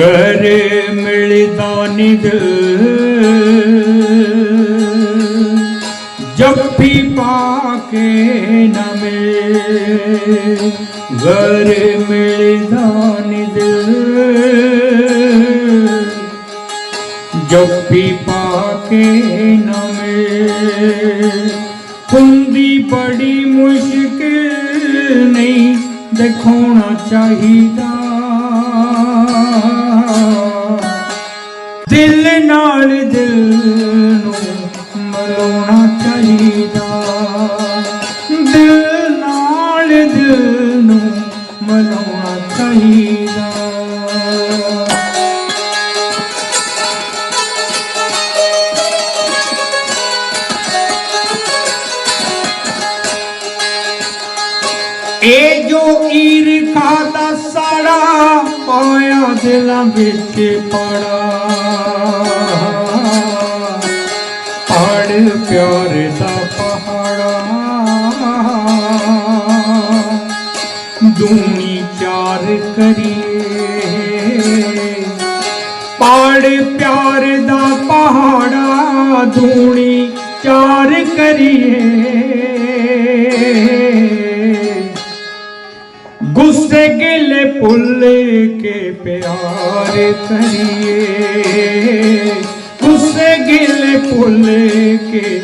ਘਰ ਮਿਲਦਾ ਨਿਦ ਜੱਫੀ ਪਾ ਕੇ ਨਾ ਮਿਲੇ, ਘਰ ਮਿਲਦਾ ਨਿਦ ਜੱਫੀ ਪਾ ਕੇ ਨਾ ਮਿਲੇ, ਹੁੰਦੀ ਬੜੀ ਮੁਸ਼ਕਿਲ ਨਹੀਂ ਦਿਖਾਉਣਾ ਚਾਹੀਦਾ। ਮਲਾਉਣਾ ਚਾਹੀਦਾ। ਇਹ ਜੋ ਈਰਖਾ ਦਾ ਸਾੜਾ ਪਾਇਆ ਦਿਲਾਂ ਵਿੱਚ ਪੜਾ। ਪੜ ਪਿਆਰ ਦਾ ਦੂਣੀ ਚਾਰ ਕਰੀਏ। ਪੜ ਪਿਆਰ ਦਾ ਪਹਾੜਾ ਦੂਣੀ ਚਾਰ ਕਰੀਏ। ਗੁੱਸੇ ਗਿਲੇ ਭੁੱਲ ਕੇ ਪਿਆਰ ਕਰੀਏ। ਗੁੱਸੇ ਗਿਲੇ ਭੁੱਲ ਕੇ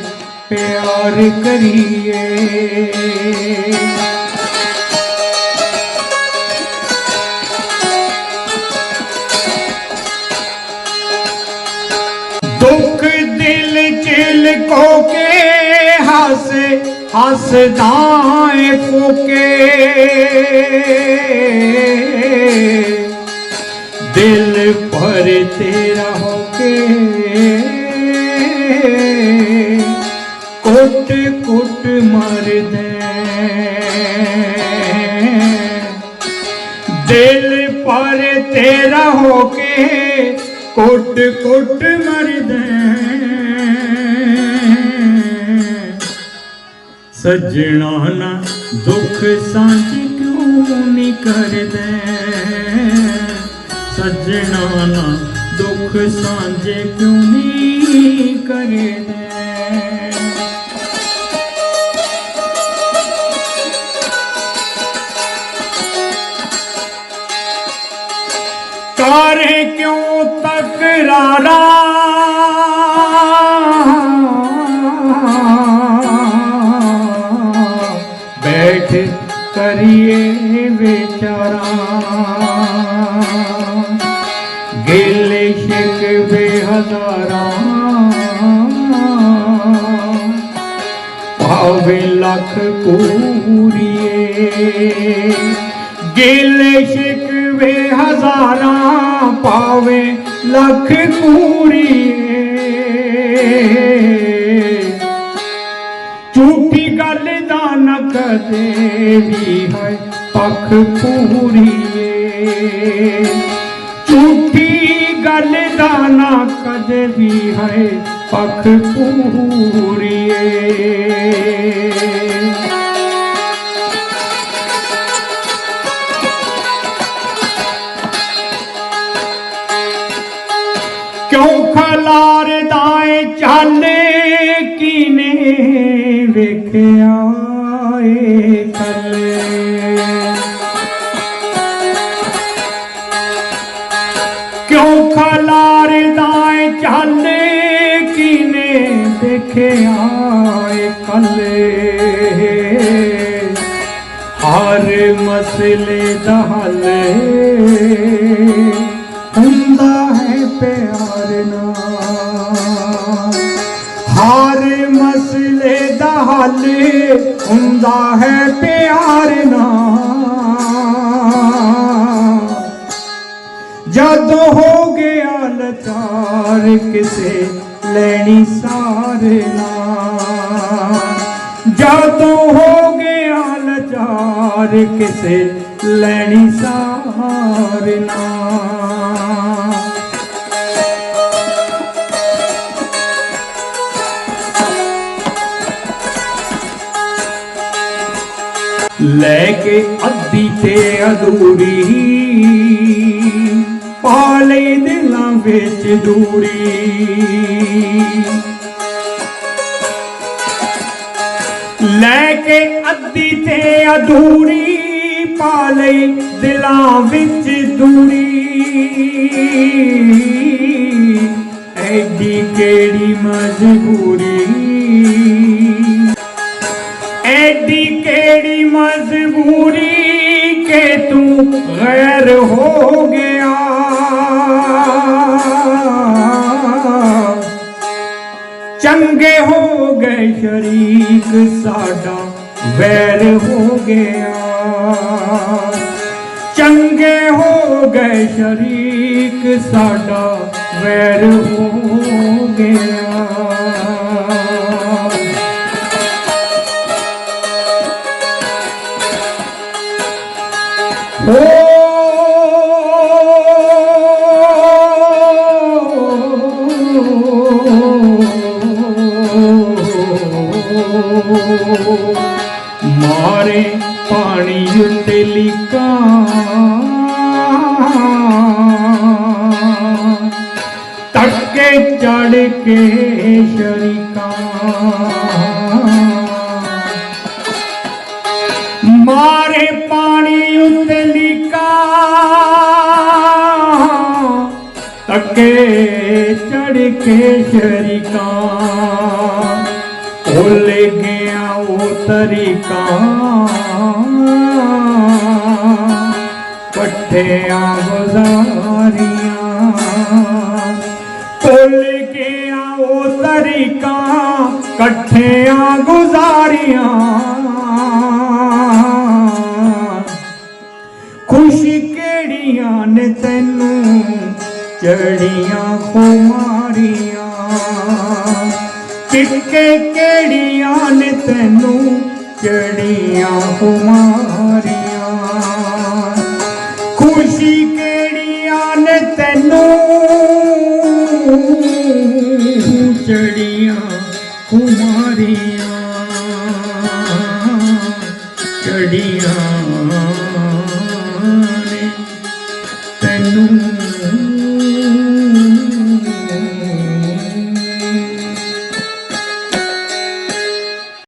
ਪਿਆਰ ਕਰੀਏ। ਹੱਸ ਹੱਸਦਾ ਏ ਦਿਲ ਪਰ ਤੇਰਾ ਹੋ ਕੇ ਕੁੱਟ ਕੁੱਟ ਮਰਦੇ ਦਿਲ ਪਰ ਤੇਰਾ ਹੋ ਕੇ ਕੁੱਟ ਕੁੱਟ ਮਰਦੇ ਸੱਜਣਾ ਨਾ ਦੁੱਖ ਸਾਂਝ ਕਿਉਂ ਨਹੀਂ ਕਰਦੇ? ਸੱਜਣਾ ਨਾ ਦੁੱਖ ਸਾਂਝੇ ਕਿਉਂ ਨਹੀਂ ਕਰਦੇ? ਤਾਰੇ ਕਿਉਂ ਤਕਰਾਰ ਭਾਵੇਂ ਲੱਖ ਪੂਰੀਏ। ਗਿਲੇ ਸ਼ਿਕਵੇ ਹਜ਼ਾਰਾਂ ਪਾਵੇ ਲੱਖ ਪੂਰੀਏ। ਝੂਠੀ ਗੱਲ ਦਾ ਨਾ ਕਦੇ ਵੀ ਹੈ ਪੱਖ ਪੂਰੀਏ। ਝੂਠੀ ਗੱਲ ਦਾ ਨਾ ਕਦੇ ਵੀ ਹੈ ਪੱਖ ਪੂਰੀਏ ਕਿਉਂ ਖਲਾਰਦਾ ਏ ਚਾਲੇ ਕੀਨੇ ਵੇਖਿਆ ਏ ਕੱਲੇ ਕਿਉਂ ਖਲਾਰਦਾ ਏ ਚਾਲੇ ਦੇਖਿਆ ਏ ਕੱਲੇ। ਹਰ ਮਸਲੇ ਦਾ ਹੱਲ ਹੁੰਦਾ ਹੈ ਪਿਆਰ ਨਾਲ। ਹਰ ਮਸਲੇ ਦਾ ਹੱਲ ਹੁੰਦਾ ਹੈ ਪਿਆਰ ਨਾਲ। ਜਦੋਂ ਹੋ ਗਿਆ ਲਚਾਰ ਕਿਸੇ ਲੈਣੀ ਸਾਰ ਨਾ ਜਦੋਂ ਹੋ ਗਿਆ ਲਚਾਰ, ਕਿਸੇ ਲੈਣੀ ਸਾਰ ਲੈ ਕੇ ਅੱਧੀ ਤੇ ਅਧੂਰੀ ਪਾ ਲਈ ਦਿਲਾਂ ਵਿੱਚ ਦੂਰੀ। ਲੈ ਕੇ ਅੱਧੀ ਤੇ ਅਧੂਰੀ ਪਾ ਲਈ ਦਿਲਾਂ ਵਿੱਚ ਦੂਰੀ। ਐਡੀ ਕਿਹੜੀ ਮਜਬੂਰੀ? ਐਡੀ ਕਿਹੜੀ ਮਜਬੂਰੀ ਕੇ ਤੂੰ ਗੈਰ ਹੋ ਗਏ? ਚੰਗੇ ਹੋ ਗਏ ਸ਼ਰੀਕ ਸਾਡਾ, ਵੈਰ ਹੋ ਗਿਆ। ਚੰਗੇ ਹੋ ਗਏ ਸ਼ਰੀਕ ਸਾਡਾ, ਵੈਰ ਹੋ ਗਿਆ। ਮਾਰੇ ਪਾਣੀ ਉੱਤੇ ਤੜਕੇ ਚੜ ਕੇ ਸ਼ਰੀਕਾਂ। ਮਾਰੇ ਪਾਣੀ ਉੱਤੇ ਲਿਕਾ। ਤੱਕੇ ਚੜ ਕੇ ਸ਼ਰੀਕਾਂ। ਭੁੱਲ ਗਿਆ ਉਹ ਤਰੀਕਾ। ਪੱਠਿਆਂ ਗੁਜ਼ਾਰੀਆਂ ਭੁੱਲ ਗਿਆ ਉਹ ਤਰੀਕਾ, ਇਕੱਠਿਆਂ ਗੁਜ਼ਾਰੀਆਂ। ਖੁਸ਼ੀ ਕਿਹੜੀਆਂ ਨੇ ਤੈਨੂੰ? ਚੜੀਆਂ ਖੁਮਾਰੀਆਂ। ਚਿੱਕੇ ਕਿਹੜੀਆਂ ਨੇ ਤੈਨੂੰ? ਚੜੀਆਂ ਖੁਮਾਰੀਆਂ। घड़ियां